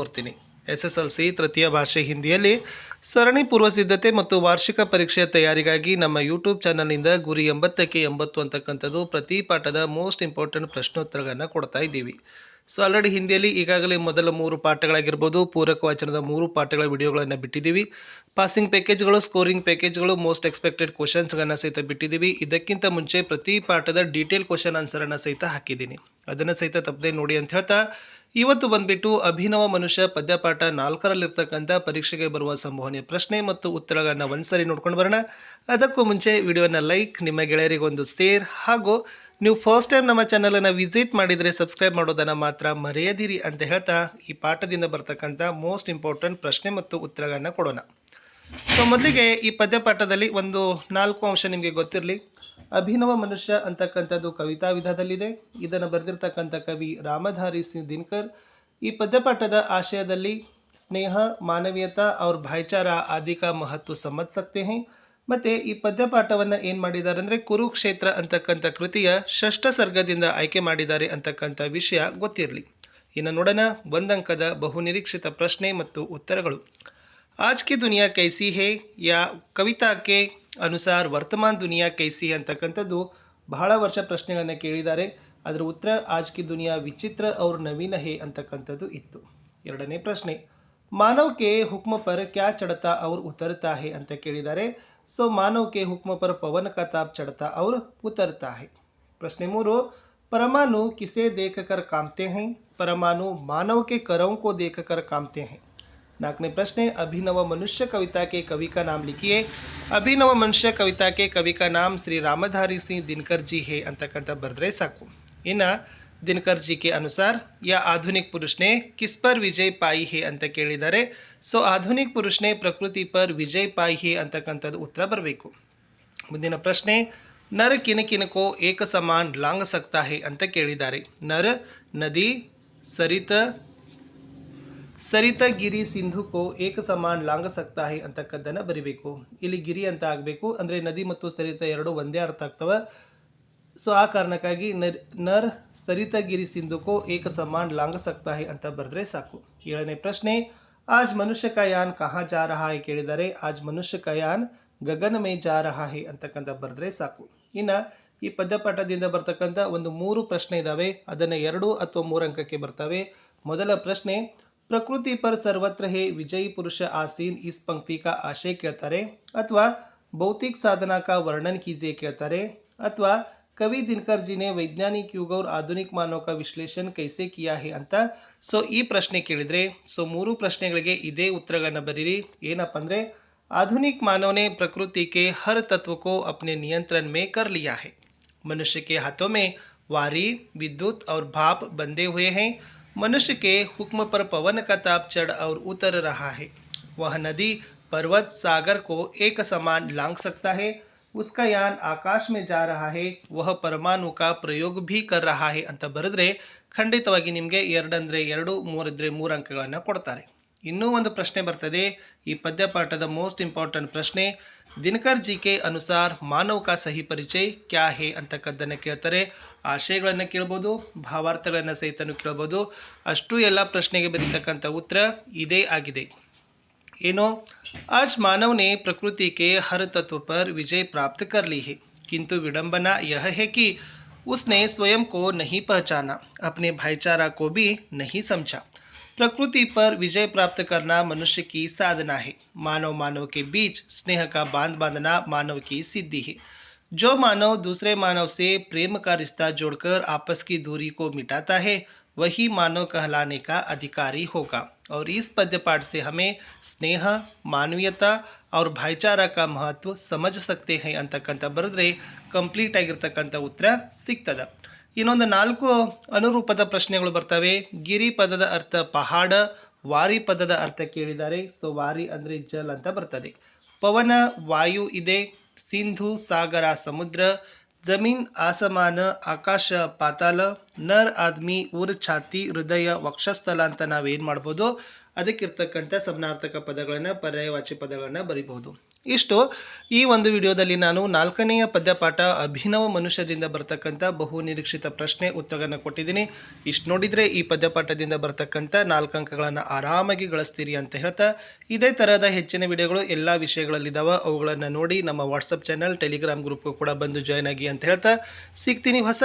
ಕೋರ್ತೀನಿ S S L C ತೃತೀಯ ಭಾಷೆ ಹಿಂದಿಯಲ್ಲಿ ಸರಣಿ ಪೂರ್ವ ಸಿದ್ಧತೆ ಮತ್ತು ವಾರ್ಷಿಕ ಪರೀಕ್ಷೆಯ ತಯಾರಿಗಾಗಿ ನಮ್ಮ ಯೂಟ್ಯೂಬ್ ಚಾನಲ್ನಿಂದ ಗುರಿ ಎಂಬತ್ತಕ್ಕೆ ಎಂಬತ್ತು ಅಂತಕ್ಕಂಥದ್ದು ಪ್ರತಿ ಪಾಠದ ಮೋಸ್ಟ್ ಇಂಪಾರ್ಟೆಂಟ್ ಪ್ರಶ್ನೋತ್ತರಗಳನ್ನು ಕೊಡ್ತಾ ಇದ್ದೀವಿ. ಸೊ, ಆಲ್ರೆಡಿ ಹಿಂದಿಯಲ್ಲಿ ಈಗಾಗಲೇ ಮೊದಲ ಮೂರು ಪಾಠಗಳಾಗಿರ್ಬೋದು, ಪೂರಕ ವಾಚನದ ಮೂರು ಪಾಠಗಳ ವಿಡಿಯೋಗಳನ್ನು ಬಿಟ್ಟಿದ್ದೀವಿ. ಪಾಸಿಂಗ್ ಪ್ಯಾಕೇಜ್ಗಳು, ಸ್ಕೋರಿಂಗ್ ಪ್ಯಾಕೇಜ್ಗಳು, ಮೋಸ್ಟ್ ಎಕ್ಸ್ಪೆಕ್ಟೆಡ್ ಕ್ವಶನ್ಸ್ಗಳನ್ನು ಸಹಿತ ಬಿಟ್ಟಿದ್ದೀವಿ. ಇದಕ್ಕಿಂತ ಮುಂಚೆ ಪ್ರತಿ ಪಾಠದ ಡೀಟೇಲ್ ಕ್ವಶನ್ ಆನ್ಸರನ್ನು ಸಹಿತ ಹಾಕಿದ್ದೀನಿ. ಅದನ್ನು ಸಹಿತ ತಪ್ಪದೆ ನೋಡಿ ಅಂತ ಹೇಳ್ತಾ ಇವತ್ತು ಬಂದ್ಬಿಟ್ಟು ಅಭಿನವ ಮನುಷ್ಯ ಪದ್ಯಪಾಠ ನಾಲ್ಕರಲ್ಲಿರ್ತಕ್ಕಂಥ ಪರೀಕ್ಷೆಗೆ ಬರುವ ಸಂಭವನೀಯ ಪ್ರಶ್ನೆ ಮತ್ತು ಉತ್ತರಗಳನ್ನು ಒಂದ್ಸರಿ ನೋಡ್ಕೊಂಡು ಬರೋಣ. ಅದಕ್ಕೂ ಮುಂಚೆ ವಿಡಿಯೋನ ಲೈಕ್, ನಿಮ್ಮ ಗೆಳೆಯರಿಗೊಂದು ಸೇರ್ ಹಾಗೂ ನೀವು ಫಸ್ಟ್ ಟೈಮ್ ನಮ್ಮ ಚಾನಲನ್ನು ವಿಸಿಟ್ ಮಾಡಿದರೆ ಸಬ್ಸ್ಕ್ರೈಬ್ ಮಾಡೋದನ್ನು ಮಾತ್ರ ಮರೆಯದಿರಿ ಅಂತ ಹೇಳ್ತಾ ಈ ಪಾಠದಿಂದ ಬರ್ತಕ್ಕಂಥ ಮೋಸ್ಟ್ ಇಂಪಾರ್ಟೆಂಟ್ ಪ್ರಶ್ನೆ ಮತ್ತು ಉತ್ತರಗಳನ್ನು ಕೊಡೋಣ. ಸೊ, ಮೊದಲಿಗೆ ಈ ಪದ್ಯಪಾಠದಲ್ಲಿ ಒಂದು ನಾಲ್ಕು ಅಂಶ ನಿಮಗೆ ಗೊತ್ತಿರಲಿ. ಅಭಿನವ ಮನುಷ್ಯ ಅಂತಕ್ಕಂಥದ್ದು ಕವಿತಾ ವಿಧದಲ್ಲಿದೆ. ಇದನ್ನು ಬರೆದಿರ್ತಕ್ಕಂಥ ಕವಿ ರಾಮಧಾರಿ ಸಿಂಗ್ ದಿನ್ಕರ್. ಈ ಪದ್ಯಪಾಠದ ಆಶಯದಲ್ಲಿ ಸ್ನೇಹ, ಮಾನವೀಯತಾ, ಅವ್ರ ಭಾಯ್ಚಾರ ಅಧಿಕ ಮಹತ್ವ ಸಮತ್ ಮತ್ತು ಈ ಪದ್ಯಪಾಠವನ್ನು ಏನು ಮಾಡಿದ್ದಾರೆ ಅಂದರೆ ಕುರುಕ್ಷೇತ್ರ ಅಂತಕ್ಕಂಥ ಕೃತಿಯ ಷಷ್ಠ ಸರ್ಗದಿಂದ ಆಯ್ಕೆ ಮಾಡಿದ್ದಾರೆ ಅಂತಕ್ಕಂಥ ವಿಷಯ ಗೊತ್ತಿರಲಿ. ಇನ್ನು ನೋಡೋಣ ಒಂದಂಕದ ಬಹುನಿರೀಕ್ಷಿತ ಪ್ರಶ್ನೆ ಮತ್ತು ಉತ್ತರಗಳು. ಆಜ್ ಕಿ ದುನಿಯಾ ಕೈಸಿ ಹೇ, ಯಾ ಕವಿತಾಕ್ಕೆ ಅನುಸಾರ ವರ್ತಮಾನ್ ದುನಿಯಾ ಕೈಸಿ ಅಂತಕ್ಕಂಥದ್ದು ಬಹಳ ವರ್ಷ ಪ್ರಶ್ನೆಗಳನ್ನು ಕೇಳಿದ್ದಾರೆ. ಅದರ ಉತ್ತರ ಆಜ್ಕಿ ದುನಿಯಾ ವಿಚಿತ್ರ ಅವ್ರ ನವೀನ ಹೇ ಅಂತಕ್ಕಂಥದ್ದು ಇತ್ತು. ಎರಡನೇ ಪ್ರಶ್ನೆ ಮಾನವಕ್ಕೆ ಹುಕ್ಮ ಪರ ಕ್ಯಾ ಚಡತಾ ಅವ್ರು ಉತ್ತರತಾ ಹೇ ಅಂತ ಕೇಳಿದ್ದಾರೆ. ಸೊ ಮಾನವಕ್ಕೆ ಹುಕ್ಮ ಪರ ಪವನ ಕತಾಪ್ ಚಡತಾ ಅವ್ರು ಉತ್ತರತಾ ಹೇ. ಪ್ರಶ್ನೆ ಮೂರು, ಪರಮಾಣು ಕಿಸೆ ದೇಖಕರ್ ಕಾಮತೆ ಹೈ? ಪರಮಾಣು ಮಾನವಕ್ಕೆ ಕೆ ಕರೌ ಕೋ ಹೈ? नाक ने प्रश्न है, अभिनव मनुष्य कविता के कवि का नाम लिखिए। अभिनव मनुष्य कविता के कवि का नाम श्री रामधारी सिंह दिनकर जी है, अंतर्गत बरद्रे साकू इन, दिनकर जी के अनुसार, या आधुनिक पुरुष ने किस पर विजय पाई है, अंत केदारे सो आधुनिक पुरुष ने प्रकृति पर विजय पाई है अंतकंत उत्तर बरबू मुद्दे प्रश्ने नर किन किनको एक समान लांग सकता है, अंत केदारे नर, नदी, सरित ಸರಿತ ಗಿರಿ ಸಿಂಧು ಕೋ ಏಕ ಸಮಾನ್ ಲಾಂಗ ಸಕ್ತಾಹಿ ಅಂತಕ್ಕದ್ದನ್ನು ಬರಿಬೇಕು. ಇಲ್ಲಿ ಗಿರಿ ಅಂತ ಆಗಬೇಕು. ಅಂದ್ರೆ ನದಿ ಮತ್ತು ಸರಿತ ಎರಡು ಒಂದೇ ಅರ್ಥ ಆಗ್ತವ. ಸೊ ಆ ಕಾರಣಕ್ಕಾಗಿ ನರ್ ನರ್ ಸರಿತ ಗಿರಿ ಸಿಂಧುಕೋ ಏಕ ಸಮಾನ್ ಲಾಂಗ ಸಕ್ತಾಹಿ ಅಂತ ಬರೆದ್ರೆ ಸಾಕು. ಏಳನೇ ಪ್ರಶ್ನೆ. ಆಜ್ ಮನುಷ್ಯ ಕಯಾನ್ ಕಹಾ ಜಾರಹಾಯ್ ಕೇಳಿದರೆ, ಆಜ್ ಮನುಷ್ಯ ಕಯಾನ್ ಗಗನ ಮೇ ಜಾ ಅಂತಕ್ಕಂತ ಬರೆದ್ರೆ ಸಾಕು. ಇನ್ನು ಈ ಪದ್ಯಪಾಠದಿಂದ ಬರ್ತಕ್ಕಂಥ ಒಂದು ಮೂರು ಪ್ರಶ್ನೆ ಇದ್ದಾವೆ ಅದನ್ನು ಎರಡು ಅಥವಾ ಮೂರು ಅಂಕಕ್ಕೆ ಬರ್ತವೆ. ಮೊದಲ ಪ್ರಶ್ನೆ. ಪ್ರಕೃತಿ ಪರ್ ಸರ್ವತ್ರ ಹೇ ವಿಜಯ್ ಪುರುಷ ಆಸೀನ್ ಇಸ್ ಪಂಕ್ತಿ का ಆಶಯ ಕೇಳ್ತಾರೆ ಅಥವಾ भौतिक साधना का वर्णन कीजिए ಕೇಳ್ತಾರೆ ಅಥವಾ ಕವಿ ದಿನಕರ್ ಜಿನೇ ವೈಜ್ಞಾನಿಕ ಯುಗ और ಆಧುನಿಕ ಮಾನವ का ವಿಶ್ಲೇಷಣ ಕೈಸೆ ಕಿಯಾ ಹೇ ಅಂತ ಸೊ ಈ ಪ್ರಶ್ನೆ ಕೇಳಿದರೆ ಸೊ ಮೂರು ಪ್ರಶ್ನೆಗಳಿಗೆ ಇದೇ ಉತ್ತರಗಳನ್ನು ಬರೀರಿ ಏನಪ್ಪ ಅಂದರೆ आधुनिक मानव ने प्रकृति के हर तत्व को अपने नियंत्रण में कर लिया है मनुष्य के हाथों में वारी विद्युत और भाप बंधे हुए हैं मनुष्य के हुक्म पर पवन का ताप चढ़ और उतर रहा है वह नदी पर्वत सागर को एक समान लांग सकता है उसका यान आकाश में जा रहा है वह परमाणु का प्रयोग भी कर रहा है ಅಂತ ಬರೆದ್ರೆ ಖಂಡಿತವಾಗಿ ನಿಮಗೆ ಎರಡಂದರೆ ಎರಡು ಮೂರಿದ್ರೆ ಮೂರು ಅಂಕಗಳನ್ನು ಕೊಡ್ತಾರೆ ಇನ್ನೂ ಒಂದು ಪ್ರಶ್ನೆ ಬರ್ತದೆ ಈ ಪದ್ಯಪಾಠದ ಮೋಸ್ಟ್ ಇಂಪಾರ್ಟೆಂಟ್ ಪ್ರಶ್ನೆ ದಿನಕರ್ ಜಿ ಕೆ ಅನುಸಾರ ಮಾನವ್ ಕಾ ಸಹಿ ಪರಿಚಯ ಕ್ಯಾ ಹೇ ಅಂತಕ್ಕದ್ದನ್ನು ಕೇಳ್ತಾರೆ ಆಶಯಗಳನ್ನು ಕೇಳ್ಬೋದು ಭಾವಾರ್ಥಗಳನ್ನು ಸಹಿತನೂ ಕೇಳ್ಬೋದು ಅಷ್ಟು ಎಲ್ಲ ಪ್ರಶ್ನೆಗೆ ಬರೀತಕ್ಕಂಥ ಉತ್ತರ ಇದೇ ಆಗಿದೆ ಏನೋ आज मानव ने प्रकृति के हर तत्व पर विजय प्राप्त कर ली है किंतु विडंबना यह है कि उसने स्वयं को नहीं पहचाना अपने भाईचारा को भी नहीं समझा प्रकृति पर विजय प्राप्त करना मनुष्य की साधना है मानव मानव के बीच स्नेह का बांध बांधना मानव की सिद्धि है जो मानव दूसरे मानव से प्रेम का रिश्ता जोड़कर आपस की दूरी को मिटाता है वही मानव कहलाने का अधिकारी होगा और इस पद्य पाठ से हमें स्नेह मानवीयता और भाईचारा का महत्व समझ सकते हैं ಅಂತಕ್ಕಂಥ ಬರೆದ್ರೆ ಕಂಪ್ಲೀಟ್ ಆಗಿರ್ತಕ್ಕಂಥ ಉತ್ತರ ಸಿಗ್ತದೆ ಇನ್ನೊಂದು ನಾಲ್ಕು ಅನುರೂಪದ ಪ್ರಶ್ನೆಗಳು ಬರ್ತವೆ. ಗಿರಿ ಪದದ ಅರ್ಥ ಪಹಾಡ, ವಾರಿ ಪದದ ಅರ್ಥ ಕೇಳಿದ್ದಾರೆ. ಸೊ, ವಾರಿ ಅಂದರೆ ಜಲ್ ಅಂತ ಬರ್ತದೆ. ಪವನ, ವಾಯು ಇದೆ. ಸಿಂಧು, ಸಾಗರ, ಸಮುದ್ರ. ಜಮೀನ್, ಆಸಮಾನ, ಆಕಾಶ, ಪಾತಾಳ. ನರ್, ಆದ್ಮಿ, ಊರ್, ಛಾತಿ, ಹೃದಯ ವಕ್ಷಸ್ಥಲ ಅಂತ ನಾವೇನು ಮಾಡ್ಬೋದು? ಅದಕ್ಕಿರ್ತಕ್ಕಂಥ ಸಮನಾರ್ಥಕ ಪದಗಳನ್ನು ಪರ್ಯಾಯವಾಚಿ ಪದಗಳನ್ನು ಬರಿಬಹುದು. ಇಷ್ಟು. ಈ ಒಂದು ವಿಡಿಯೋದಲ್ಲಿ ನಾನು ನಾಲ್ಕನೆಯ ಪದ್ಯಪಾಠ ಅಭಿನವ ಮನುಷ್ಯದಿಂದ ಬರ್ತಕ್ಕಂಥ ಬಹು ನಿರೀಕ್ಷಿತ ಪ್ರಶ್ನೆ ಉತ್ತರನ ಕೊಟ್ಟಿದ್ದೀನಿ. ಇಷ್ಟು ನೋಡಿದರೆ ಈ ಪದ್ಯಪಾಠದಿಂದ ಬರ್ತಕ್ಕಂಥ ನಾಲ್ಕು ಅಂಕಗಳನ್ನು ಆರಾಮಾಗಿ ಗಳಿಸ್ತೀರಿ ಅಂತ ಹೇಳ್ತಾ. ಇದೇ ಥರದ ಹೆಚ್ಚಿನ ವಿಡಿಯೋಗಳು ಎಲ್ಲ ವಿಷಯಗಳಲ್ಲಿದ್ದಾವೆ ಅವುಗಳನ್ನು ನೋಡಿ ನಮ್ಮ ವಾಟ್ಸಪ್ ಚಾನಲ್ ಟೆಲಿಗ್ರಾಮ್ ಗ್ರೂಪ್ಗೂ ಕೂಡ ಬಂದು ಜಾಯ್ನ್ ಆಗಿ ಅಂತ ಹೇಳ್ತಾ. ಸಿಗ್ತೀನಿ ಹೊಸ